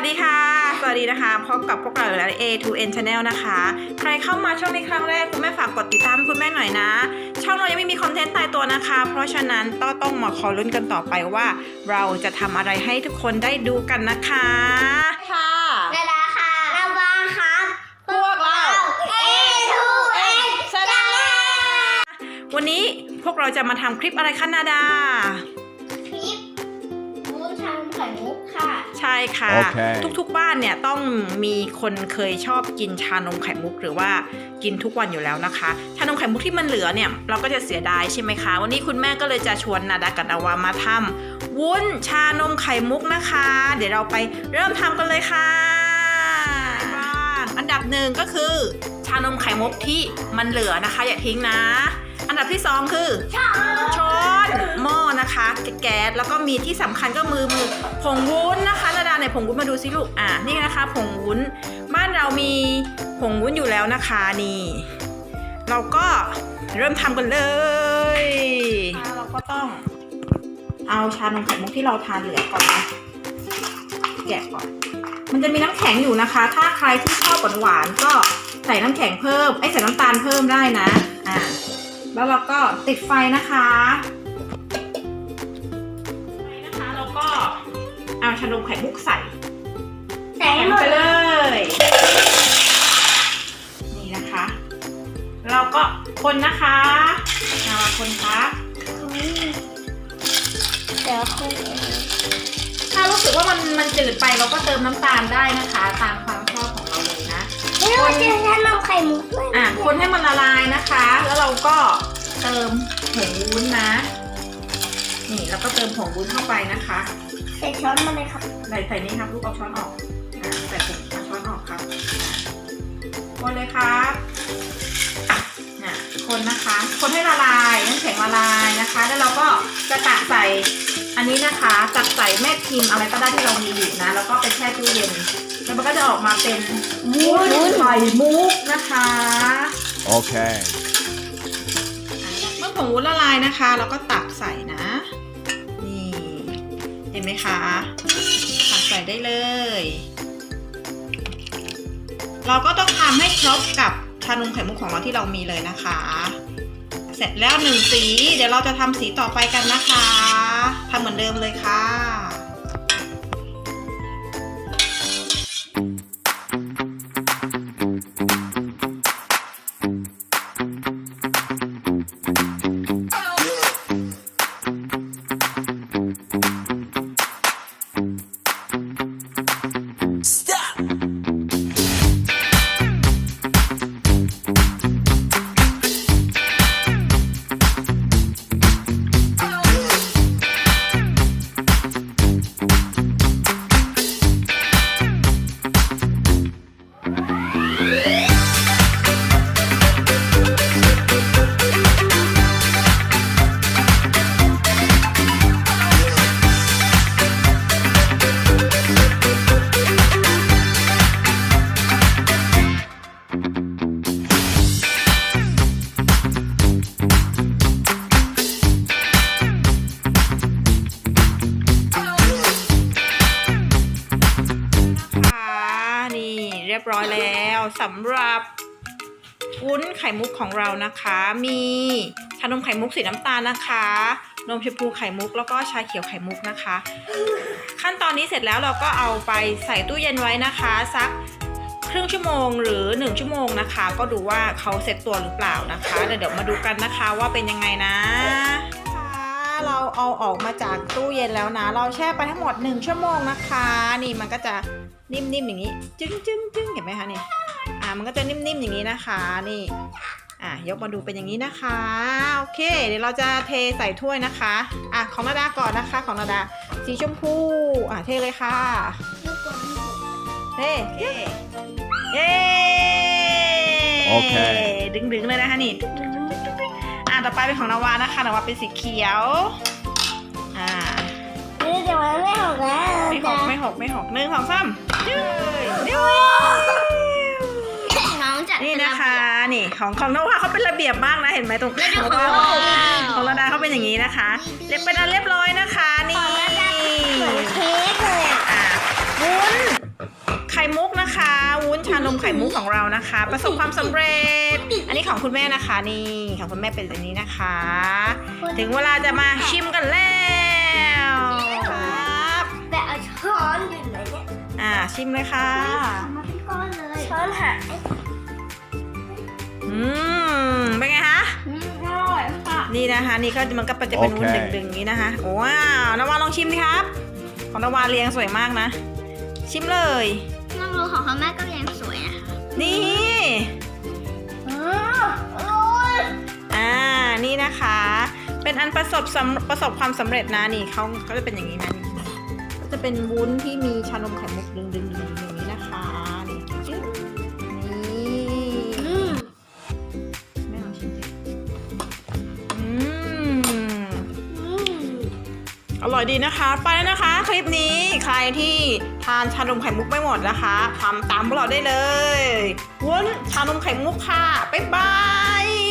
วัสดีค่ะ สวัสดีนะคะ พบกับพวกเราแล้ว A to N Channel นะคะ ใครเข้ามาช่องในครั้งแรกคุณแม่ฝากกดติดตามให้คุณแม่หน่อยนะ ช่องเรายังไม่มีคอนเทนต์ตายตัวนะคะ เพราะฉะนั้นต้องต้องมาขอลุ้นกันต่อไปว่า เราจะทำอะไรให้ทุกคนได้ดูกันนะคะ ค่ะเวลาค่ะระวังครับพวกเรา A to N ชาแนลวันนี้พวกเราจะมาทำคลิปอะไรคะนาดา มุกค่ะ ใช่ค่ะโอเคทุกๆบ้านเนี่ยต้องมีคนเคยชอบกินชานมไข่มุกหรือว่ากินทุกวันอยู่แล้วนะคะ ชานมไข่มุกที่มันเหลือเนี่ยเราก็จะเสียดายใช่ไหมคะ วันนี้คุณแม่ก็เลยจะชวนนาดากับนาวามาทำวุ้นชานมไข่มุกนะคะ เดี๋ยวเราไปเริ่มทำกันเลยค่ะบ้างอันดับหนึ่งก็คือ ชานมไข่มุกที่มันเหลือนะคะ อย่าทิ้งนะ อันดับที่สองคือช้อน หม้อนะคะ แก๊สแล้วก็มีที่สำคัญก็มือมือผงวุ้นนะคะนาดาในผงวุ้นมาดูสิลูกอะนี่นะคะ ผงวุ้น บ้านเรามีผงวุ้นอยู่แล้วนะคะนี่ เราก็เริ่มทำกันเลยเราก็ต้อง เอาชานมไข่มุกที่เราทานเหลือก่อนนะแกะก่อนมันจะมีน้ำแข็งอยู่นะคะ ถ้าใครที่ชอบหวานๆก็ใส่น้ำแข็งเพิ่มไอ้ใส่น้ำตาลเพิ่มได้นะ อ่า แล้วเราก็ติดไฟนะคะ นมไข่มุกใส่ใส่ใส่หมลงดไปเลย นี่นะคะ เราก็คนนะคะเอามาคนคะเดี๋ยวคุณถ้ารู้สึกว่ามันมันจืดไปเราก็เติมน้ำตาลได้นะคะ ตามความชอบของเราเลยนะไม่ว่าจะทำนมไข่มุกด้วยอะคนให้มันละลายนะคะ แล้วเราก็เติมผงวุ้นนะ นี่แล้วก็เติมผงวุ้นเข้าไปนะคะ ใส่ช้อนมาเลยครับใส่ใส่นี่ครับลูกเอาช้อนออกอ่าใส่ผงเอาช้อนออกครับคนเลยครับน่ะคนนะคะ คนให้ละลายน้ำแข็งละลายนะคะ แล้วเราก็จะตักใส่อันนี้นะคะตักใส่แม่พิมพ์อะไรก็ได้ที่เรามีอยู่นะ แล้วก็ไปแช่ตู้เย็นแล้วมันก็จะออกมาเป็นวุ้นไข่มุกนะคะ Okay. เมื่อผงวุ้นละลายนะคะ เราก็ตักใส่นะนี่เห็นไหมคะตักใส่ได้เลย เราก็ต้องทำให้ครบกับชานมไข่มุกของเราที่เรามีเลยนะคะ เสร็จแล้วหนึ่งสี เดี๋ยวเราจะทำสีต่อไปกันนะคะทำเหมือนเดิมเลยค่ะค่ะ เรียบร้อยแล้วสำหรับวุ้นไข่มุกของเรานะคะ มีชานมไข่มุกสีน้ำตาลนะคะ นมชมพูไข่มุกแล้วก็ชาเขียวไข่มุกนะคะ ขั้นตอนนี้เสร็จแล้วเราก็เอาไปใส่ตู้เย็นไว้นะคะสักครึ่งชั่วโมงหรือ 1 ชั่วโมงนะคะ ก็ดูว่าเขาเซ็ตตัวหรือเปล่านะคะเดี๋ยวมาดูกันนะคะว่าเป็นยังไงนะ เราเอาออกมาจากตู้เย็นแล้วนะ เราแช่ไปทั้งหมด 1 ชั่วโมงนะคะ นี่มันก็จะนิ่มๆอย่างนี้ จึ้งจึ้งจึ้งเห็นไหมคะนี่อ่ามันก็จะนิ่มๆอย่างนี้นะคะนี่อะยกมาดูเป็นอย่างนี้นะคะ โอเค เดี๋ยวเราจะเทใส่ถ้วยนะคะอะของนาดาก่อนนะคะ ของนาดาสีชมพูอะเทเลยค่ะเทเย้เย้โอเค ดึงๆเลยนะคะนี่อะ ต่อไปเป็นของนาวานะคะนาวาเป็นสีเขียว อ่านี่เดี๋ยวมันไม่หกแล้วไม่หกไม่หกไม่หกหนึ่งสองสามเย้เย้น้องจัดนี่นะคะ นี่ของของนวาเขาเป็นระเบียบมากนะเห็นไหมตรงข้างของเราของระดาเขาเป็นอย่างนี้นะคะ เรียบเป็นอันเรียบร้อยนะคะนี่เหมือนเค้กเลยอะอะวุ้น นมไข่มุกของเรานะคะ ประสบความสำเร็จ อันนี้ของคุณแม่นะคะนี่ของคุณแม่เป็นอันนี้นะคะ ถึงเวลาจะมาชิมกันแล้วครับแบบเอาช้อนอยู่ไหนเนี่ยอ่าชิมเลยค่ะทำมาเป็นก้อนเลยช้อนหายอืมเป็นไงคะอืมอร่อยค่ะนี่นะคะ นี่ก็มันก็จะเป็นวุ้นโอเคดึงๆอย่างนี้นะคะว้าวนาวาลองชิมดิครับ ของนาวาเรียงสวยมากนะ ชิมเลยน้ำรูของเขาแม่ก็ยังสวย นะคะนี่อืมอร่อยอ่านี่นะคะ เป็นอันประสบสำประสบความสำเร็จนะนี่เขาเขาจะเป็นอย่างนี้นะนี่ก็จะเป็นวุ้นที่มีชานมไข่มุกดึงดึงดึงอย่างนี้นะคะ ร่อยดีนะคะ ไปแล้วนะคะ คลิปนี้ใครที่ทานชานมไข่มุกไม่หมดนะคะทำตามพวกเราได้เลยวุ้นชานมไข่มุกค่ะ บ๊ายบาย